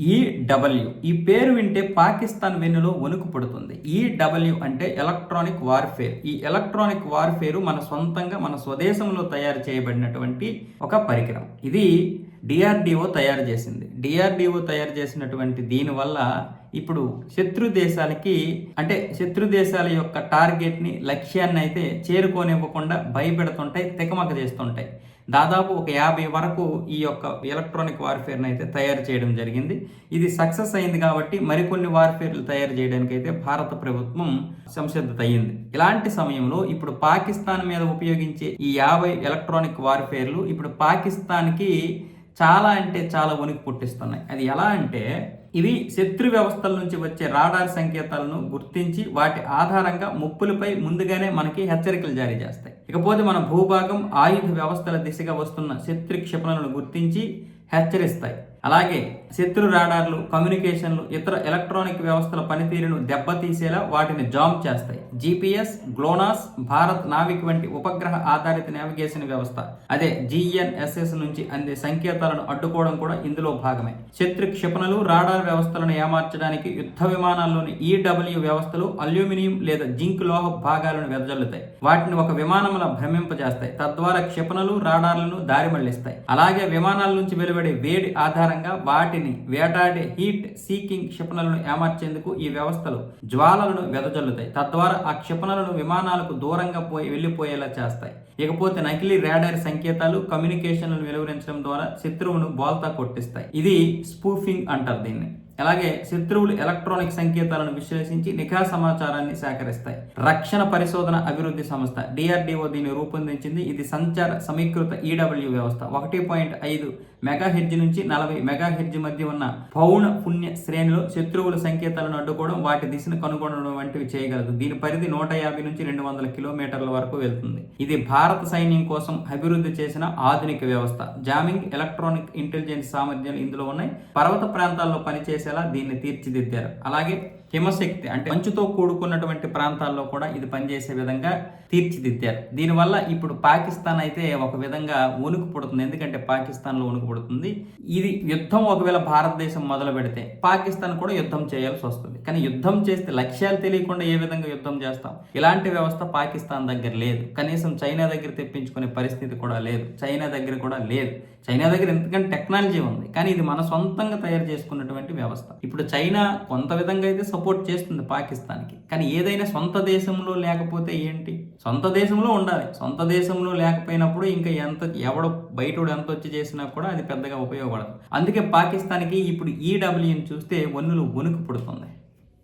EW ఈ పేరు వింటే పాకిస్తాన్ వెన్నులో వణుకు పుడుతుంది. ఈడబ్ల్యూ అంటే ఎలక్ట్రానిక్ వార్ఫేర్. ఈ ఎలక్ట్రానిక్ వార్ఫేరు మన సొంతంగా మన స్వదేశంలో తయారు చేయబడినటువంటి ఒక పరికరం. ఇది డిఆర్డిఓ తయారు చేసింది. డిఆర్డిఓ తయారు చేసినటువంటి దీనివల్ల ఇప్పుడు శత్రు దేశాలకి అంటే శత్రు దేశాల యొక్క టార్గెట్ని లక్ష్యాన్ని అయితే చేరుకోనివ్వకుండా భయపెడుతుంటాయి తెకమక చేస్తుంటాయి. దాదాపు ఒక యాభై వరకు ఈ యొక్క ఎలక్ట్రానిక్ వార్ఫేర్ని అయితే తయారు చేయడం జరిగింది. ఇది సక్సెస్ అయింది కాబట్టి మరికొన్ని వార్ఫేర్లు తయారు చేయడానికి అయితే భారత ప్రభుత్వం సంసిద్ధత అయ్యింది. ఇలాంటి సమయంలో ఇప్పుడు పాకిస్తాన్ మీద ఉపయోగించే ఈ యాభై ఎలక్ట్రానిక్ వార్ఫేర్లు ఇప్పుడు పాకిస్తాన్కి చాలా అంటే చాలా ఉనికి పుట్టిస్తున్నాయి. అది ఎలా అంటే ఇవి శత్రు వ్యవస్థల నుంచి వచ్చే రాడార్ సంకేతాలను గుర్తించి వాటి ఆధారంగా ముప్పులపై ముందుగానే మనకి హెచ్చరికలు జారీ చేస్తాయి. ఇకపోతే మన భూభాగం ఆయుధ వ్యవస్థల దిశగా వస్తున్న శత్రు క్షిపణులను గుర్తించి హెచ్చరిస్తాయి. అలాగే శత్రు రాడార్లు కమ్యూనికేషన్లు ఇతర ఎలక్ట్రానిక్ వ్యవస్థల పనితీరును దెబ్బతీసేలా వాటిని జామ్ చేస్తాయి. జీపీఎస్ గ్లోనాస్ భారత్ నావిక్ వంటి ఉపగ్రహ ఆధారిత నావిగేషన్ వ్యవస్థ. అదే జిఎన్ఎస్ఎస్ నుంచి అందే సంకేతాలను అడ్డుకోవడం కూడా ఇందులో భాగమే. శత్రు క్షిపణులు రాడార్ వ్యవస్థలను ఏమార్చడానికి యుద్ధ విమానాల్లోని ఈడబ్ల్యూ వ్యవస్థలు అల్యూమినియం లేదా జింక్ లోహ భాగాలను వెదజల్లుతాయి. వాటిని ఒక విమానంలో భ్రమింపజేస్తాయి. తద్వారా క్షిపణులు రాడార్లను దారి మళ్ళిస్తాయి అలాగే విమానాల నుంచి వెలువడే వేడి ఆధారంగా వాటిని వేటాడే హీట్ సీకింగ్ క్షిపణులను ఏమార్చేందుకు ఈ వ్యవస్థలు జ్వాలలను వెదజల్లుతాయి. తద్వారా ఆ క్షిపణులను విమానాలకు దూరంగా పోయి వెళ్ళిపోయేలా చేస్తాయి. ఇకపోతే నకిలీ రాడార్ సంకేతాలు కమ్యూనికేషన్లను వెలువరించడం ద్వారా శత్రువును బోల్తా కొట్టిస్తాయి. ఇది స్పూఫింగ్ అంటారు దీన్ని. అలాగే శత్రువులు ఎలక్ట్రానిక్ సంకేతాలను విశ్లేషించి నిఘా సమాచారాన్ని సేకరిస్తాయి. రక్షణ పరిశోధన అభివృద్ధి సంస్థ డిఆర్డిఓ దీన్ని రూపొందించింది. ఇది సంచార సమీకృత ఈడబ్ల్యూ వ్యవస్థ. ఒకటి పాయింట్ ఐదు మెగాహెడ్జ్ నుంచి నలభై మెగాహెడ్జ్ మధ్య ఉన్న పౌన పుణ్య శ్రేణిలో శత్రువుల సంకేతాలను అడ్డుకోవడం వాటి దిశను కనుగొనడం వంటివి చేయగలదు. దీని పరిధి నూట యాభై నుంచి రెండు వందల కిలోమీటర్ల వరకు వెళ్తుంది. ఇది భారత సైన్యం కోసం అభివృద్ధి చేసిన ఆధునిక వ్యవస్థ. జామింగ్ ఎలక్ట్రానిక్ ఇంటెలిజెన్స్ సామర్థ్యాలు ఇందులో ఉన్నాయి. పర్వత ప్రాంతాల్లో పనిచేసేలా దీన్ని తీర్చిదిద్దారు. అలాగే హిమశక్తి అంటే మంచుతో కూడుకున్నటువంటి ప్రాంతాల్లో కూడా ఇది పనిచేసే విధంగా తీర్చిదిద్దారు. దీనివల్ల ఇప్పుడు పాకిస్తాన్ అయితే ఒక విధంగా వణుకు పుడుతుంది. ఎందుకంటే పాకిస్తాన్లో వణుకు పుడుతుంది. ఇది యుద్ధం ఒకవేళ భారతదేశం మొదలు పెడితే పాకిస్తాన్ కూడా యుద్ధం చేయాల్సి వస్తుంది. కానీ యుద్ధం చేస్తే లక్ష్యాలు తెలియకుండా ఏ విధంగా యుద్ధం చేస్తాం? ఇలాంటి వ్యవస్థ పాకిస్తాన్ దగ్గర లేదు. కనీసం చైనా దగ్గర తెప్పించుకునే పరిస్థితి కూడా లేదు. చైనా దగ్గర కూడా లేదు. చైనా దగ్గర ఎందుకంటే టెక్నాలజీ ఉంది. కానీ ఇది మన సొంతంగా తయారు చేసుకున్నటువంటి వ్యవస్థ. ఇప్పుడు చైనా కొంత విధంగా అయితే సపోర్ట్ చేస్తుంది పాకిస్తాన్కి. కానీ ఏదైనా సొంత దేశంలో లేకపోతే ఏంటి? సొంత దేశంలో ఉండాలి. సొంత దేశంలో లేకపోయినప్పుడు ఇంకా ఎంత ఎవడు బయటోడు ఎంత వచ్చి చేసినా కూడా అది పెద్దగా ఉపయోగపడదు. అందుకే పాకిస్తాన్కి ఇప్పుడు ఈడబ్ల్యూని చూస్తే వన్నులు వణుకు పుడుతుంది.